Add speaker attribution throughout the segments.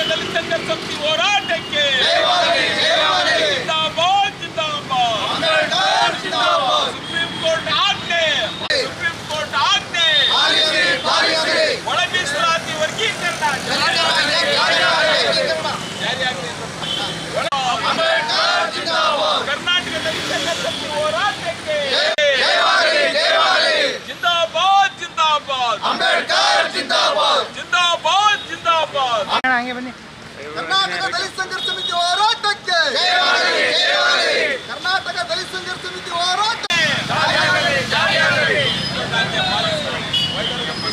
Speaker 1: ದಲಿತ ಶಕ್ತಿ ಹೋರಾಟಕ್ಕೆ ಜಿಂದಾಬಾದ್ ಜಿಂದಾಬಾದ್ ಸುಪ್ರೀಂ ಕೋರ್ಟ್ ಆಜ್ಞೆ ಸುಪ್ರೀಂ ಕೋರ್ಟ್ ಆಜ್ಞೆ ಒಳ ಮೀಸಲಾತಿ ವರ್ಗೀಕರಣ ಜಾರಿಯಾಗಲಿ. ಕರ್ನಾಟಕ ದಲಿತ ಸಂಘರ್ಷ ಸಮಿತಿ ಹೋರಾಟಕ್ಕೆ ಜಿಂದಾಬಾದ್ ಜಿಂದಾಬಾದ್ ಜಿಂದಾಬಾದ್ ಜಿಂದಾಬಾದ್
Speaker 2: ಕರ್ನಾಟಕ ದಲಿತ ಸಂಘರ್ಷ ಸಮಿತಿ ಹೋರಾಟಕ್ಕೆ. ಕರ್ನಾಟಕ ದಲಿತ ಸಂಘರ್ಷ ಸಮಿತಿ ಹೋರಾಟ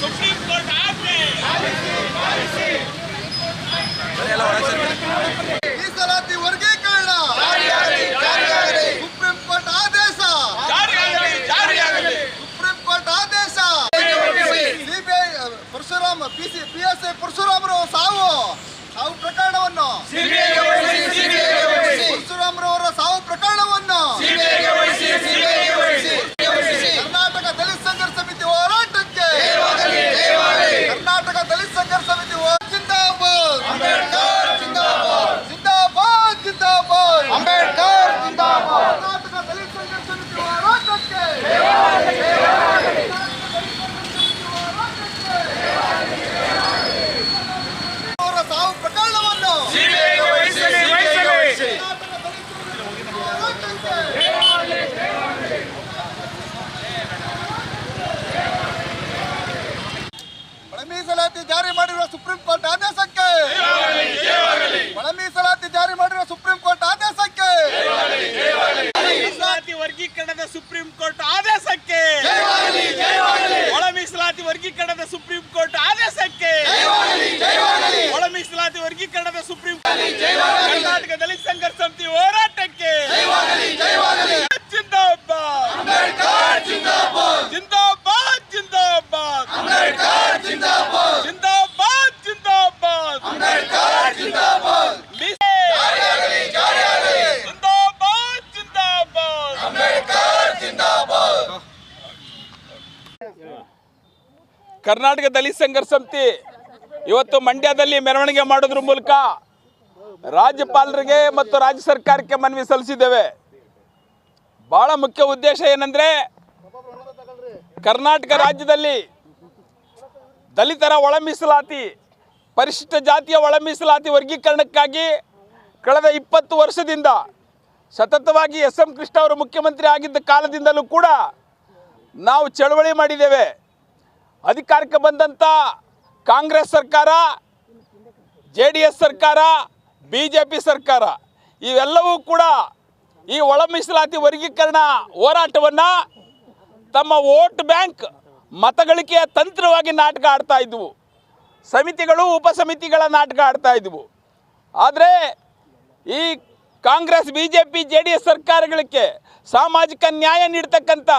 Speaker 1: ಸುಪ್ರೀಂ ಕೋರ್ಟ್ ಆಜ್ಞೆ
Speaker 2: ಮೀಸಲಾತಿ ವರ್ಗೀಕರಣ. ಸುಪ್ರೀಂ ಕೋರ್ಟ್ ಆದೇಶ. ಸುಪ್ರೀಂ ಕೋರ್ಟ್ ಆದೇಶ. CBI Parashuram PC P S I ಪರಶುರಾಮರು ಸಾವು. ಸಾವು ಪ್ರಕರಣವನ್ನು ಪರಶುರಾಮರವರ ಸಾವು ಪ್ರಕರಣವನ್ನು ಕರ್ನಾಟಕ ದಲಿತ ಸಂಘರ್ಷ ಸಮಿತಿ ಹೋರಾಟಕ್ಕೆ ಕರ್ನಾಟಕ ದಲಿತ ಸಂಘರ್ಷ ಸಮಿತಿ ಹೋರಾಟ ಜಿಂದಾಬಾದ್ ಜಿಂದಾಬಾದ್ ಜಿಂದಾಬಾದ್ ಅಂಬೇಡ್ಕರ್ ಜಿಂದಾಬಾದ್ ಕರ್ನಾಟಕ ದಲಿತ ಸಂಘರ್ಷ ಸಮಿತಿ ಹೋರಾಟಕ್ಕೆ ಅವರ ಸಾವು ಪ್ರಕರಣವನ್ನು ಒಳ ಮೀಸಲಾತಿ ಜಾರಿ ಮಾಡಿರುವ ಸುಪ್ರೀಂ ಕೋರ್ಟ್ ಆದೇಶಕ್ಕೆ ಒಳ ಮೀಸಲಾತಿ ಜಾರಿ ಮಾಡಿರುವ ಸುಪ್ರೀಂ ಕೋರ್ಟ್ ಆದೇಶಕ್ಕೆ
Speaker 1: ಮೀಸಲಾತಿ ವರ್ಗೀಕರಣದ ಸುಪ್ರೀಂ ಕೋರ್ಟ್ ಆದೇಶಕ್ಕೆ ಒಳ ಮೀಸಲಾತಿ ವರ್ಗೀಕರಣದ ಸುಪ್ರೀಂ ಕೋರ್ಟ್ ಆದೇಶಕ್ಕೆ ಒಳ ಮೀಸಲಾತಿ ವರ್ಗೀಕರಣದ ಸುಪ್ರೀಂ ಕರ್ನಾಟಕ ದಲಿತ ಸಂಘರ್ಷ ಸಮಿತಿ ಹೋರಾಟಕ್ಕೆ ಜಿಂದಾಬಾದ್ ಜಿಂದಾಬಾದ್! ಜಿಂದಾಬಾದ್ ಜಿಂದಾಬಾದ್! ಜಿಂದಾಬಾದ್! ಜಿಂದಾಬಾದ್ ಜಿಂದಾಬಾದ್! ಕರ್ನಾಟಕ ದಲಿತ ಸಂಘರ್ಷ ಸಮಿತಿ ಇವತ್ತು ಮಂಡ್ಯದಲ್ಲಿ ಮೆರವಣಿಗೆ ಮಾಡೋದ್ರ ಮೂಲಕ ರಾಜ್ಯಪಾಲರಿಗೆ ಮತ್ತು ರಾಜ್ಯ ಸರ್ಕಾರಕ್ಕೆ ಮನವಿ ಸಲ್ಲಿಸಿದ್ದೇವೆ. ಬಹಳ ಮುಖ್ಯ ಉದ್ದೇಶ ಏನಂದ್ರೆ ಕರ್ನಾಟಕ ರಾಜ್ಯದಲ್ಲಿ ದಲಿತರ ಒಳ ಮೀಸಲಾತಿ ಪರಿಶಿಷ್ಟ ಜಾತಿಯ ಒಳ ಮೀಸಲಾತಿ ವರ್ಗೀಕರಣಕ್ಕಾಗಿ ಕಳೆದ ಇಪ್ಪತ್ತು ವರ್ಷದಿಂದ ಸತತವಾಗಿ ಎಸ್ ಎಂ ಕೃಷ್ಣ ಅವರು ಮುಖ್ಯಮಂತ್ರಿ ಆಗಿದ್ದ ಕಾಲದಿಂದಲೂ ಕೂಡ ನಾವು ಚಳವಳಿ ಮಾಡಿದ್ದೇವೆ. ಅಧಿಕಾರಕ್ಕೆ ಬಂದಂಥ ಕಾಂಗ್ರೆಸ್ ಸರ್ಕಾರ, ಜೆ ಡಿ ಎಸ್ ಸರ್ಕಾರ, ಬಿ ಜೆ ಪಿ ಸರ್ಕಾರ, ಇವೆಲ್ಲವೂ ಕೂಡ ಈ ಒಳ ಮೀಸಲಾತಿ ವರ್ಗೀಕರಣ ಹೋರಾಟವನ್ನು ತಮ್ಮ ವೋಟ್ ಬ್ಯಾಂಕ್ ಮತಗಳಿಕೆಯ ತಂತ್ರವಾಗಿ ನಾಟಕ ಆಡ್ತಾ ಇದ್ವು. ಸಮಿತಿಗಳು ಉಪಸಮಿತಿಗಳ ನಾಟಕ ಆಡ್ತಾ ಇದ್ವು. ಆದರೆ ಈ Congress B J P J D S ಸರ್ಕಾರಗಳಿಗೆ ಸಾಮಾಜಿಕ ನ್ಯಾಯ ನೀಡ್ತಕ್ಕಂಥ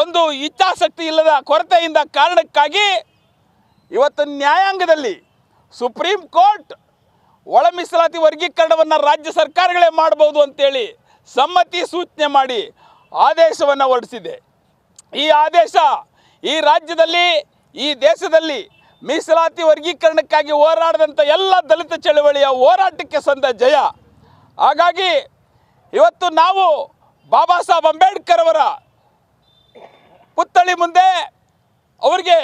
Speaker 1: ಒಂದು ಇಚ್ಛಾಶಕ್ತಿ ಇಲ್ಲದ ಕೊರತೆಯಿಂದ ಕಾರಣಕ್ಕಾಗಿ ಇವತ್ತು ನ್ಯಾಯಾಂಗದಲ್ಲಿ ಸುಪ್ರೀಂ ಕೋರ್ಟ್ ಒಳ ಮೀಸಲಾತಿ ವರ್ಗೀಕರಣವನ್ನು ರಾಜ್ಯ ಸರ್ಕಾರಗಳೇ ಮಾಡಬಹುದು ಅಂತೇಳಿ ಸಮ್ಮತಿ ಸೂಚನೆ ಮಾಡಿ ಆದೇಶವನ್ನು ಹೊರಡಿಸಿದೆ. ಈ ಆದೇಶ ಈ ರಾಜ್ಯದಲ್ಲಿ, ಈ ದೇಶದಲ್ಲಿ ಮೀಸಲಾತಿ ವರ್ಗೀಕರಣಕ್ಕಾಗಿ ಹೋರಾಡಿದಂಥ ಎಲ್ಲ ದಲಿತ ಚಳವಳಿಯ ಹೋರಾಟಕ್ಕೆ ಸಂದ ಜಯ. ಹಾಗಾಗಿ ಇವತ್ತು ನಾವು ಬಾಬಾ ಸಾಹೇಬ್ ಅಂಬೇಡ್ಕರ್ ಅವರ ಪುತ್ಥಳಿ ಮುಂದೆ ಅವರಿಗೆ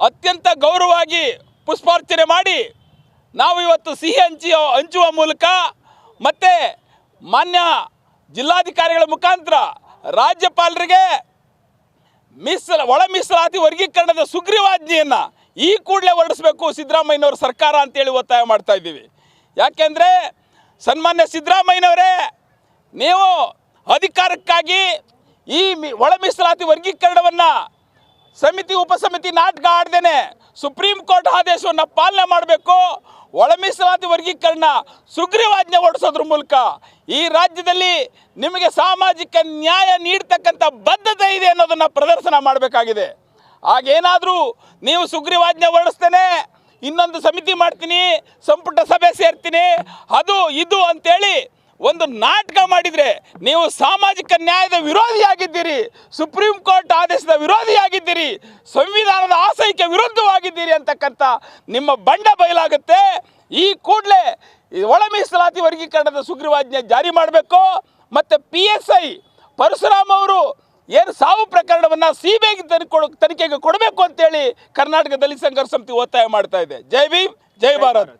Speaker 1: ಅತ್ಯಂತ ಗೌರವವಾಗಿ ಪುಷ್ಪಾರ್ಚನೆ ಮಾಡಿ ನಾವು ಇವತ್ತು ಸಿಹಿ ಹಂಚಿ ಹಂಚುವ ಮೂಲಕ ಮತ್ತು ಮಾನ್ಯ ಜಿಲ್ಲಾಧಿಕಾರಿಗಳ ಮುಖಾಂತರ ರಾಜ್ಯಪಾಲರಿಗೆ ಮೀಸಲ, ಒಳ ಮೀಸಲಾತಿ ವರ್ಗೀಕರಣದ ಸುಗ್ರೀವಾಜ್ಞೆಯನ್ನು ಈ ಕೂಡಲೇ ಹೊರಡಿಸಬೇಕು ಸಿದ್ದರಾಮಯ್ಯನವ್ರ ಸರ್ಕಾರ ಅಂತೇಳಿ ಒತ್ತಾಯ ಮಾಡ್ತಾ ಇದ್ದೀವಿ. ಯಾಕೆಂದರೆ ಸನ್ಮಾನ್ಯ ಸಿದ್ದರಾಮಯ್ಯನವರೇ, ನೀವು ಅಧಿಕಾರಕ್ಕಾಗಿ ಈ ಒಳ ಮೀಸಲಾತಿ ವರ್ಗೀಕರಣವನ್ನು ಸಮಿತಿ, ಉಪಸಮಿತಿ ನಾಟಕ ಆಡ್ದೇನೆ ಸುಪ್ರೀಂ ಕೋರ್ಟ್ ಆದೇಶವನ್ನು ಪಾಲನೆ ಮಾಡಬೇಕು. ಒಳ ಮೀಸಲಾತಿ ವರ್ಗೀಕರಣ ಸುಗ್ರೀವಾಜ್ಞೆ ಹೊರಡಿಸೋದ್ರ ಮೂಲಕ ಈ ರಾಜ್ಯದಲ್ಲಿ ನಿಮಗೆ ಸಾಮಾಜಿಕ ನ್ಯಾಯ ನೀಡ್ತಕ್ಕಂಥ ಬದ್ಧತೆ ಇದೆ ಅನ್ನೋದನ್ನು ಪ್ರದರ್ಶನ ಮಾಡಬೇಕಾಗಿದೆ. ಆಗೇನಾದರೂ ನೀವು ಸುಗ್ರೀವಾಜ್ಞೆ ಹೊರಡಿಸ್ತೇನೆ, ಇನ್ನೊಂದು ಸಮಿತಿ ಮಾಡ್ತೀನಿ, ಸಂಪುಟ ಸಭೆ ಸೇರ್ತೀನಿ, ಅದು, ಇದು ಅಂತೇಳಿ ಒಂದು ನಾಟಕ ಮಾಡಿದರೆ ನೀವು ಸಾಮಾಜಿಕ ನ್ಯಾಯದ ವಿರೋಧಿಯಾಗಿದ್ದೀರಿ ಸುಪ್ರೀಂ ಕೋರ್ಟ್ ಆದೇಶದ ವಿರೋಧಿಯಾಗಿದ್ದೀರಿ ಸಂವಿಧಾನದ ಆಶಯಕ್ಕೆ ವಿರುದ್ಧವಾಗಿದ್ದೀರಿ ಅಂತಕ್ಕಂಥ ನಿಮ್ಮ ಬಂಡ ಬಯಲಾಗುತ್ತೆ. ಈ ಕೂಡಲೇ ಒಳ ಮೀಸಲಾತಿ ವರ್ಗೀಕರಣದ ಸುಗ್ರೀವಾಜ್ಞೆ ಜಾರಿ ಮಾಡಬೇಕು. ಮತ್ತು ಪಿ ಎಸ್ ಐ ಪರಶುರಾಮ್ ಅವರು ಏನು ಸಾವು ಪ್ರಕರಣವನ್ನು ಸಿ ಬಿ ಐಗೆ ತನಿಖೆಗೆ ಕೊಡಬೇಕು ಅಂತೇಳಿ ಕರ್ನಾಟಕ ದಲಿತ ಸಂಘರ್ಷ ಸಮಿತಿ ಒತ್ತಾಯ ಮಾಡ್ತಾ ಇದೆ. ಜೈ ಭೀಮ್ ಜೈ ಭಾರತ್.